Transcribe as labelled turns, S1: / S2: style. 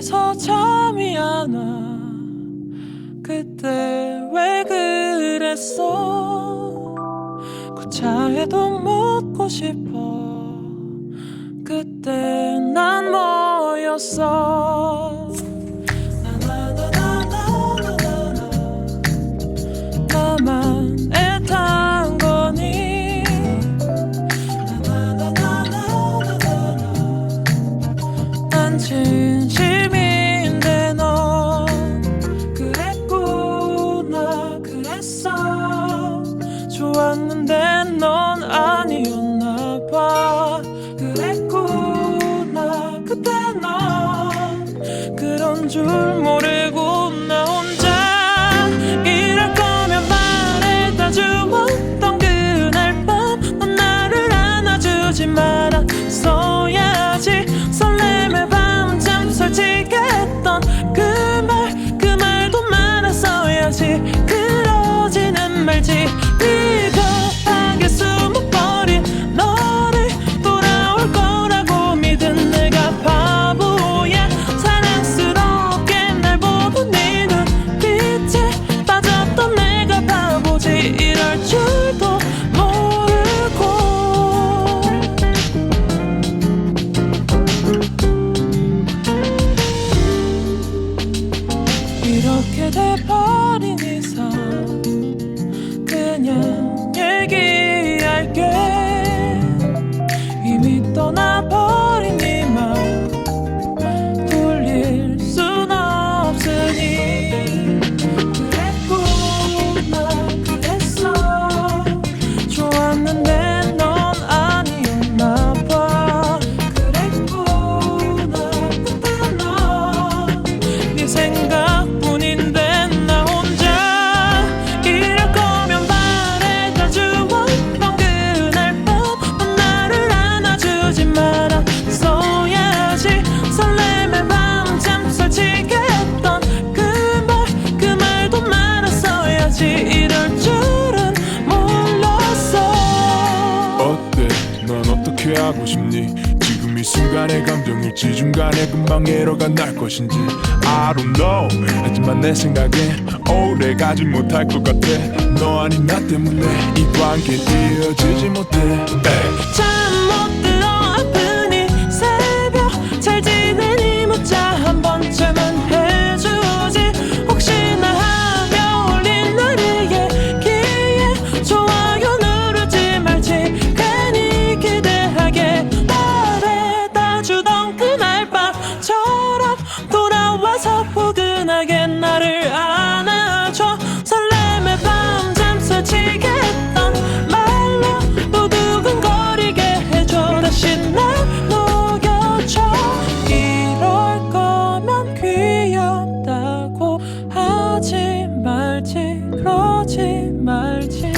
S1: 그래서 잠이 안 와. 그때 왜 그랬어? 그 차에도 묻고 싶어. 그때 난 뭐였어? 진심인데 넌 그랬구나 그랬어. 좋았는데 넌 아니었나 봐. 그랬구나 그때 넌 그런 줄 모르고 나 혼자 이럴 거면 말해다 주었던 그날 밤넌 나를 안아주지 말았어 넌
S2: 어떻게 하고 싶니? 지금 이 순간의 감정일지 중간에 금방 에러가 날 것인지. I don't know. 하지만 내 생각엔 오래 가지 못할 것 같아. 너 아닌 나 때문에 이 관계 이어지지 못해. 에이.
S1: 잠못 들어 아프니 새벽 잘 지내 하지 말지 그러지 말지